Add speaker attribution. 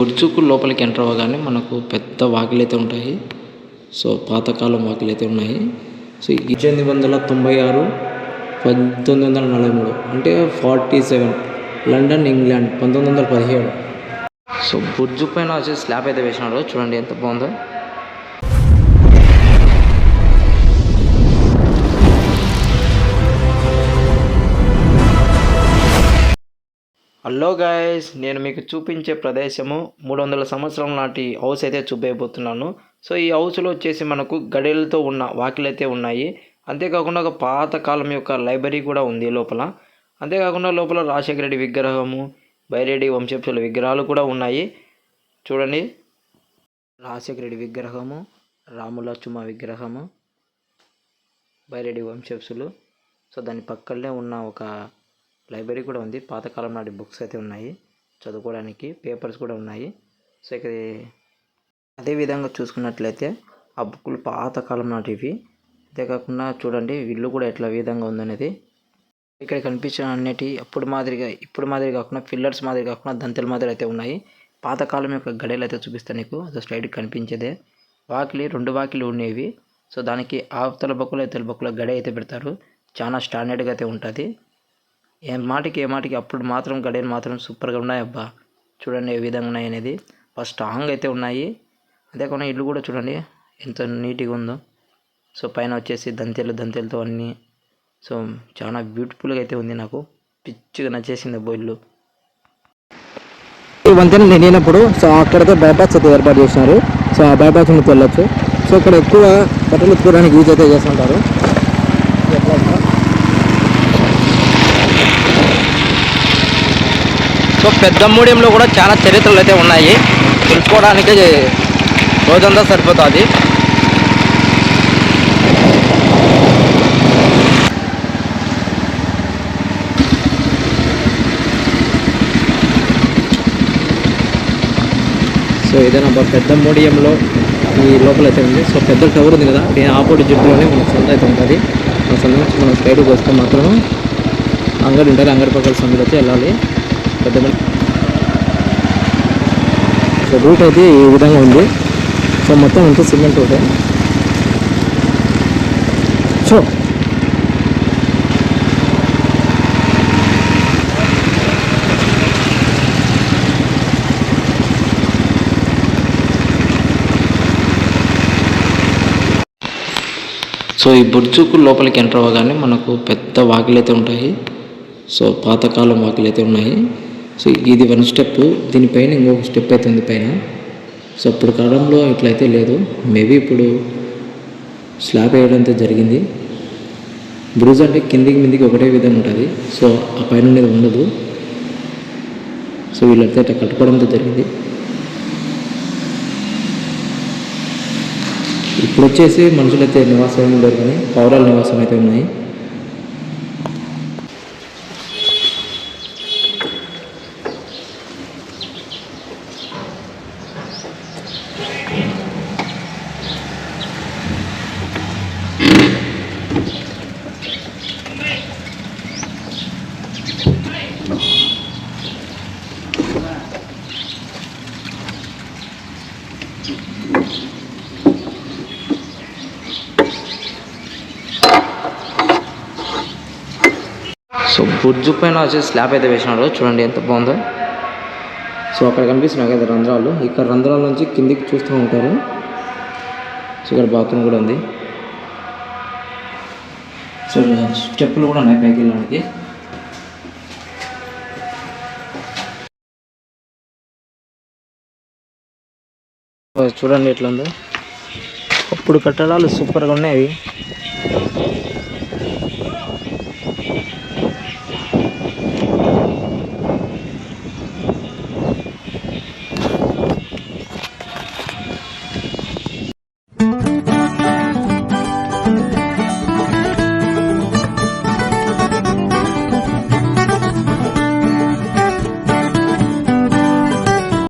Speaker 1: బుర్జుకు లోపలికి ఎంటర్ అవ్వగానే మనకు పెద్ద వాకిలి అయితే ఉంటాయి. సో పాతకాలం వాకిలి అయితే ఉన్నాయి. సో పద్దెనిమిది వందల తొంభై ఆరు పంతొమ్మిది వందల నలభై మూడు అంటే ఫార్టీ సెవెన్ లండన్ ఇంగ్లాండ్ పంతొమ్మిది వందల పదిహేడు. సో బుర్జు పైన వచ్చి స్లాబ్ అయితే వేసినారు చూడండి ఎంత బాగుందో. హలో గాయస్ నేను మీకు చూపించే ప్రదేశము మూడు వందల సంవత్సరం నాటి హౌస్ అయితే చూపేయబోతున్నాను. సో ఈ హౌస్లో వచ్చేసి మనకు గడియలతో ఉన్న వాకిలు అయితే ఉన్నాయి. అంతేకాకుండా ఒక పాత కాలం యొక్క లైబ్రరీ కూడా ఉంది లోపల. అంతేకాకుండా లోపల రాజశేఖర రెడ్డి విగ్రహము బైరెడ్డి వంశంశుల విగ్రహాలు కూడా ఉన్నాయి. చూడండి. రాజశేఖర రెడ్డి విగ్రహము రాములచుమ విగ్రహము బైరెడ్డి వంశంశులు సో దాని పక్కనే ఉన్న ఒక లైబ్రరీ కూడా ఉంది. పాతకాలం నాటి బుక్స్ అయితే ఉన్నాయి. చదువుకోవడానికి పేపర్స్ కూడా ఉన్నాయి. సో ఇక్కడ అదే విధంగా చూసుకున్నట్లయితే ఆ బుక్కులు పాతకాలం నాటివి. అంతేకాకుండా చూడండి ఇల్లు కూడా ఎట్లా విధంగా ఉందనేది. ఇక్కడ కనిపించిన అన్నిటి అప్పుడు మాదిరిగా ఇప్పుడు మాదిరి కాకుండా పిల్లర్స్ మాదిరి కాకుండా దంతెల మాదిరి అయితే ఉన్నాయి. పాతకాలం యొక్క గడియలు అయితే చూపిస్తాను నీకు. అది స్ట్రైట్ కనిపించేదే. వాకిలి రెండు వాకిలి ఉండేవి. సో దానికి ఆవతల బొక్కలు ఇతల బొక్కల గడి అయితే పెడతారు. చాలా స్టాండర్డ్గా అయితే ఉంటుంది. ఏ మాటికి ఏ మాటికి అప్పుడు మాత్రం గడియలు మాత్రం సూపర్గా ఉన్నాయి అబ్బా. చూడండి ఏ విధంగా ఉన్నాయి అనేది. ఫస్ట్ స్ట్రాంగ్ అయితే ఉన్నాయి. అంతేకాకుండా ఇల్లు కూడా చూడండి ఎంత నీట్గా ఉందో. సో పైన వచ్చేసి దంతెలు దంతెలతో అన్నీ. సో చాలా బ్యూటిఫుల్గా అయితే ఉంది నాకు. పిచ్చిగా నచ్చేసింది అబ్బో ఇల్లు.
Speaker 2: ఈ వంతెన నిండినప్పుడు సో అక్కడతో బైపాస్ అయితే ఏర్పాటు చేసినారు. సో ఆ బైపాస్ నుంచి వెళ్ళొచ్చు. సో ఇక్కడ ఎక్కువ బట్టలు ఉత్తుకోవడానికి యూజ్ అయితే చేస్తుంటారు.
Speaker 1: సో పెద్ద మూడియంలో కూడా చాలా చరిత్రలు అయితే ఉన్నాయి. తెలుసుకోవడానికి రోజంతా సరిపోతుంది.
Speaker 2: సో ఇదేనా పెద్ద మూడియంలో ఈ లోపల అయితే ఉంది. సో పెద్ద టవర్ ఉంది కదా దీని ఆపోజిట్ జిడ్లోనే మన సొంత అయితే ఉంటుంది. మన సొంత నుంచి మనం సైడ్కి వస్తే మాత్రం అంగడి ఉంటుంది. అంగడి పక్కల సందులో అయితే వెళ్ళాలి. పెద్ద సో రూట్ అయితే ఈ విధంగా ఉంది. సో మొత్తం అంతా సిమెంట్ ఉంటే సో
Speaker 1: సో ఈ బుర్జుకు లోపలికి ఎంటర్ అవ్వగానే మనకు పెద్ద వాకిలి అయితే ఉంటాయి. సో పాతకాలం వాకిలైతే అయితే ఉన్నాయి. సో ఇది వన్ స్టెప్ దీనిపైన ఇంకొక స్టెప్ అయితే ఉంది పైన. సో అప్పుడు కాలంలో ఇట్లయితే లేదు. మేబీ ఇప్పుడు స్లాబ్ వేయడం అయితే జరిగింది. బ్రూజ్ అంటే కిందికి మిందికి ఒకటే విధంగా ఉంటుంది. సో ఆ పైన ఉండేది ఉండదు. సో వీళ్ళైతే అట్లా కట్టుకోవడంతో జరిగింది. ఇప్పుడు వచ్చేసి మనుషులైతే నివాసం ఏమి కానీ పౌరాల నివాసం అయితే ఉన్నాయి. సో బుర్జు పైన వచ్చి స్లాబ్ అయితే వేసినాడు. చూడండి ఎంత బాగుందో. సో అక్కడ కనిపిస్తున్నాయి కదా రంధ్రాలు. ఇక్కడ రంధ్రాల నుంచి కిందికి చూస్తూ ఉంటారు. సో ఇక్కడ బాత్రూమ్ కూడా ఉంది. సో స్టెప్పులు కూడా ఉన్నాయి పైకి వెళ్ళడానికి. చూడండి ఎట్లా ఉందో అప్పుడు కట్టడాలు సూపర్గా ఉన్నాయి